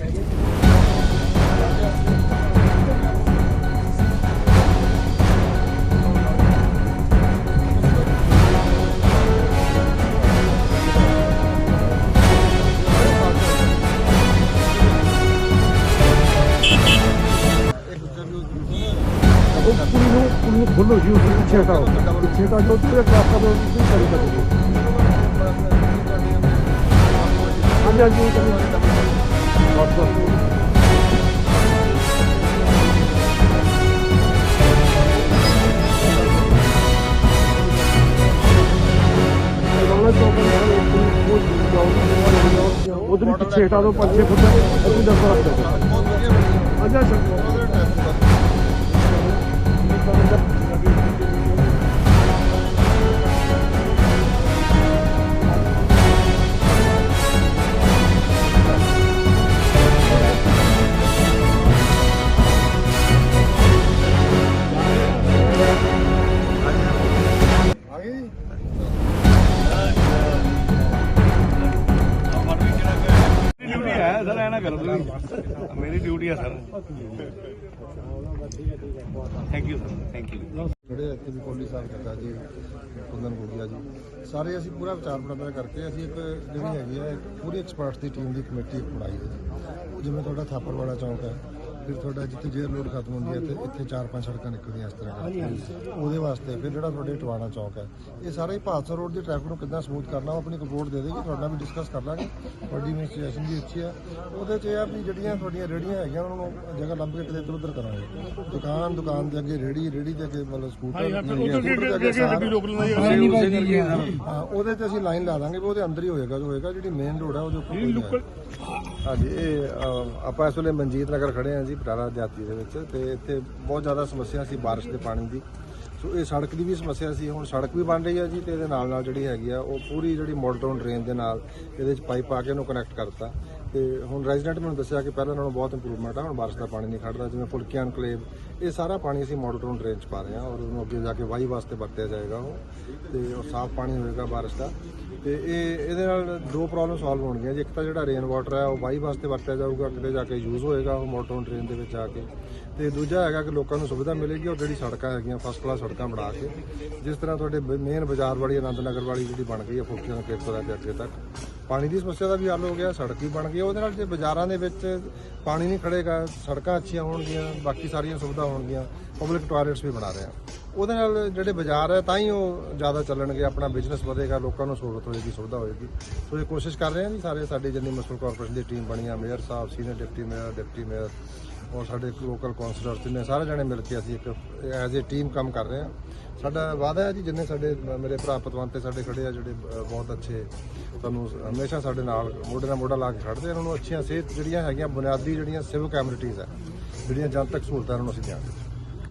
ਉਹ ਕੁੜੀ ਨੂੰ ਕੁੜੀ ਨੂੰ ਖੋਲੋ ਜੀ ਉਸ ਪਿੱਛੇ ਹਟਾਓ ਪਿੱਛੇ ਹਟਾ ਜੋ ਤੇ ਰਾਸਤਾ ਦੋ ਤੁਸੀਂ ਕਰੀ ਸਕਦੇ ਹਾਂਜੀ ਹਾਂਜੀ ਉਹ ਕਰੀ ਬਸ ਬਸ ਰੌਲਾ ਚੌਕ ਹੈ ਉਹ ਉਧਰ ਪਿੱਛੇ ਹਟਾ ਦੋ 5-6 ਫੁੱਟ ਅਸੀਂ ਦੱਸ ਸਕਦੇ ਅੱਛਾ ਅੱਛਾ ਡਿਊਟੀ ਹੈ, ਸਰ, ਐ ਕਰੋ ਤੁਸੀਂ। ਮੇਰੀ ਡਿਊਟੀ ਹੈ, sir. Thank you sir thank you ਜਿਹੜੇ ਇੱਥੇ ਵੀ ਕੋਲੀ ਸਾਹਿਬ ਕਾਕਾ ਜੀ, ਕੁੰਦਨ ਗੋਗਿਆ ਜੀ, ਸਾਰੇ ਅਸੀਂ ਪੂਰਾ ਵਿਚਾਰ ਵਟਾਂਦਰਾ ਕਰਕੇ ਅਸੀਂ ਇੱਕ ਜਿਹੜੀ ਹੈਗੀ ਹੈ ਪੂਰੀ ਐਕਸਪਰਟਸ ਦੀ ਟੀਮ ਦੀ ਕਮੇਟੀ ਬਣਾਈ ਹੈ। ਜੀ ਜਿਵੇਂ ਤੁਹਾਡਾ ਥਾਪਰ ਵਾਲਾ ਚੌਂਕ ਹੈ ਫਿਰ ਤੁਹਾਡਾ ਜਿੱਥੇ ਜੇਰ ਰੋਡ ਖਤਮ ਹੁੰਦੀ ਹੈ ਤੇ ਇੱਥੇ ਚਾਰ ਪੰਜ ਸੜਕਾਂ ਨਿਕਲਦੀਆਂ ਇਸ ਤਰ੍ਹਾਂ ਕਰਕੇ। ਉਹਦੇ ਵਾਸਤੇ ਫਿਰ ਜਿਹੜਾ ਤੁਹਾਡੇ ਟਵਾਣਾ ਚੌਂਕ ਹੈ ਇਹ ਸਾਰਾ ਹੀ ਭਾਦਸਾ ਰੋਡ ਦੀ ਟ੍ਰੈਫਿਕ ਨੂੰ ਕਿੱਦਾਂ ਸਮੂਥ ਕਰਨਾ ਉਹ ਆਪਣੀ ਰਿਪੋਰਟ ਦੇ ਦੇਗੀ ਤੁਹਾਡਾ ਵੀ ਡਿਸਕਸ ਕਰ ਲਾਂਗੇ। ਤੁਹਾਡੀ ਇਨਵੈਸਟੀਗੇਸ਼ਨ ਵੀ ਅੱਛੀ ਹੈ। ਉਹਦੇ 'ਚ ਇਹ ਆ ਵੀ ਜਿਹੜੀਆਂ ਤੁਹਾਡੀਆਂ ਰੇੜੀਆਂ ਹੈਗੀਆਂ ਉਹਨਾਂ ਨੂੰ ਜਗ੍ਹਾ ਲੱਭ ਕੇ ਕਿਤੇ ਇੱਧਰ ਉੱਧਰ ਕਰਾਂਗੇ। ਦੁਕਾਨ ਦੁਕਾਨ ਦੇ ਅੱਗੇ ਰੇੜੀ ਰੇੜੀ ਦੇ ਅੱਗੇ ਮਤਲਬ ਸਕੂਟਰ ਸਕੂਟਰ ਦੇ ਅੱਗੇ ਸਾਰ ਹਾਂ। ਉਹਦੇ ਤੇ ਅਸੀਂ ਲਾਈਨ ਲਾ ਦਾਂਗੇ ਵੀ ਉਹਦੇ ਅੰਦਰ ਹੀ ਹੋਏਗਾ ਜੋ ਹੋਏਗਾ ਜਿਹੜੀ ਮੇਨ ਰੋਡ ਹੈ ਉਹਦੇ ਉੱਪਰ। ਹਾਂਜੀ ਇਹ ਅ, ਆਪਾਂ ਇਸ ਵੇਲੇ ਮਨਜੀਤ ਨਗਰ ਖੜੇ ਹਾਂ ਜੀ ਪਟਾਲਾ ਦਿਹਾਤੀ ਦੇ ਵਿੱਚ ਤੇ ਇੱਥੇ ਬਹੁਤ ਜ਼ਿਆਦਾ ਸਮੱਸਿਆ ਸੀ ਬਾਰਿਸ਼ ਦੇ ਪਾਣੀ ਦੀ। ਸੋ ਇਹ ਸੜਕ ਦੀ ਵੀ ਸਮੱਸਿਆ ਸੀ ਹੁਣ ਸੜਕ ਵੀ ਬਣ ਰਹੀ ਹੈ ਜੀ ਤੇ ਇਹਦੇ ਨਾਲ ਨਾਲ ਜਿਹੜੀ ਹੈਗੀ ਆ ਉਹ ਪੂਰੀ ਜਿਹੜੀ ਮੋਲਟੋਨ ਡਰੇਨ ਦੇ ਨਾਲ ਇਹਦੇ ਵਿੱਚ ਪਾਈਪ ਪਾ ਕੇ ਉਹਨੂੰ ਕਨੈਕਟ ਕਰਤਾ। ਤੇ ਹੁਣ ਰੈਜ਼ੀਡੈਂਟ ਮੈਨੂੰ ਦੱਸਿਆ ਕਿ ਪਹਿਲਾਂ ਨਾਲੋਂ ਬਹੁਤ ਇੰਪਰੂਵਮੈਂਟ ਆ, ਹੁਣ ਬਾਰਿਸ਼ ਦਾ ਪਾਣੀ ਨਹੀਂ ਖੜਦਾ ਜਿਵੇਂ ਫੁਲਕੀਆਂ ਐਨਕਲੇਵ ਇਹ ਸਾਰਾ ਪਾਣੀ ਅਸੀਂ ਮੋਡਰਨ ਡਰੇਨ ਚ ਪਾ ਰਹੇ ਹਾਂ ਔਰ ਉਹਨੂੰ ਅੱਗੇ ਜਾ ਕੇ ਵਾਹੀ ਵਾਸਤੇ ਵਰਤਿਆ ਜਾਏਗਾ ਉਹ ਤੇ ਉਹ ਸਾਫ਼ ਪਾਣੀ ਹੋਏਗਾ ਬਾਰਿਸ਼ ਦਾ। ਤੇ ਇਹ, ਇਹਦੇ ਨਾਲ ਦੋ ਪ੍ਰੋਬਲਮ ਸੋਲਵ ਹੋਣਗੀਆਂ ਜੀ, ਇੱਕ ਤਾਂ ਜਿਹੜਾ ਰੇਨ ਵਾਟਰ ਹੈ ਉਹ ਵਾਹੀ ਵਾਸਤੇ ਵਰਤਿਆ ਜਾਊਗਾ ਕਿਤੇ ਜਾ ਕੇ ਯੂਜ਼ ਹੋਏਗਾ ਉਹ ਮੋਟਰਨ ਡਰੇਨ ਦੇ ਵਿੱਚ ਆ ਕੇ। ਤੇ ਦੂਜਾ ਹੈਗਾ ਕਿ ਲੋਕਾਂ ਨੂੰ ਸੁਵਿਧਾ ਮਿਲੇਗੀ ਔਰ ਜਿਹੜੀ ਸੜਕਾਂ ਹੈਗੀਆਂ ਫਸਟ ਕਲਾਸ ਸੜਕਾਂ ਬਣਾ ਕੇ, ਜਿਸ ਤਰ੍ਹਾਂ ਤੁਹਾਡੇ ਮੇਨ ਬਾਜ਼ਾਰ ਵਾਲੀ ਆਨੰਦ ਨਗਰ ਵਾਲੀ ਜਿਹੜੀ ਬਣ ਗਈ ਹੈ ਫੁਲਕੀਆਂ ਦੇ ਖੇਤ ਤੋਂ ਲੈ ਕੇ ਅੱਗੇ ਤੱਕ। ਪਾਣੀ ਦੀ ਸਮੱਸਿਆ ਦਾ ਵੀ ਹੱਲ ਹੋ ਗਿਆ, ਸੜਕ ਵੀ ਬਣ ਗਈ। ਉਹਦੇ ਨਾਲ ਜੇ ਬਾਜ਼ਾਰਾਂ ਦੇ ਵਿੱਚ ਪਾਣੀ ਨਹੀਂ ਖੜੇਗਾ ਸੜਕਾਂ ਅੱਛੀਆਂ ਹੋਣਗੀਆਂ, ਬਾਕੀ ਸਾਰੀਆਂ ਸੁਵਿਧਾ ਹੋਣਗੀਆਂ ਪਬਲਿਕ ਟਾਇਲਟਸ ਵੀ ਬਣਾ ਰਹੇ ਆ ਉਹਦੇ ਨਾਲ ਜਿਹੜੇ ਬਾਜ਼ਾਰ ਹੈ ਤਾਂ ਹੀ ਉਹ ਜ਼ਿਆਦਾ ਚੱਲਣਗੇ, ਆਪਣਾ ਬਿਜ਼ਨਸ ਵਧੇਗਾ, ਲੋਕਾਂ ਨੂੰ ਸਹੂਲਤ ਹੋਏਗੀ, ਸੁਵਿਧਾ ਹੋਏਗੀ। ਸੋ ਇਹ ਕੋਸ਼ਿਸ਼ ਕਰ ਰਹੇ ਹਾਂ ਜੀ ਸਾਰੇ ਸਾਡੇ ਜਿੰਨੀ ਮੁਸਲ ਕਾਰਪੋਰੇਸ਼ਨ ਦੀ ਟੀਮ ਬਣੀ ਆ ਮੇਅਰ ਸਾਹਿਬ senior deputy mayor deputy mayor ਔਰ ਸਾਡੇ ਲੋਕਲ ਕਾਉਂਸਲਰ ਜਿੰਨੇ ਸਾਰੇ ਜਣੇ ਮਿਲ ਕੇ ਅਸੀਂ ਇੱਕ ਐਜ਼ ਅ ਟੀਮ ਕੰਮ ਕਰ ਰਹੇ ਹਾਂ ਸਾਡਾ ਵਾਅਦਾ ਹੈ ਜੀ, ਜਿੰਨੇ ਸਾਡੇ ਮੇਰੇ ਭਰਾ ਪਤਵੰਤ ਤੇ ਸਾਡੇ ਖੜੇ ਆ, ਜਿਹੜੇ ਬਹੁਤ ਅੱਛੇ ਤੁਹਾਨੂੰ ਹਮੇਸ਼ਾ ਸਾਡੇ ਨਾਲ ਮੋਢੇ ਨਾਲ ਮੋਢਾ ਲਾ ਕੇ ਖੜਦੇ ਆ। ਇਹਨਾਂ ਨੂੰ ਅੱਛੀਆਂ ਸਿਹਤ ਜਿਹੜੀਆਂ ਹੈਗੀਆਂ, ਬੁਨਿਆਦੀ ਜਿਹੜੀਆਂ ਸਿਵਕ ਐਮਿਨਿਟੀਜ਼ ਹੈ ਜਿਹੜੀਆਂ ਜਨਤਕ ਸਹੂਲਤਾਂ ਉਹਨਾਂ ਨੂੰ ਅਸੀਂ ਦਿਆਂਗੇ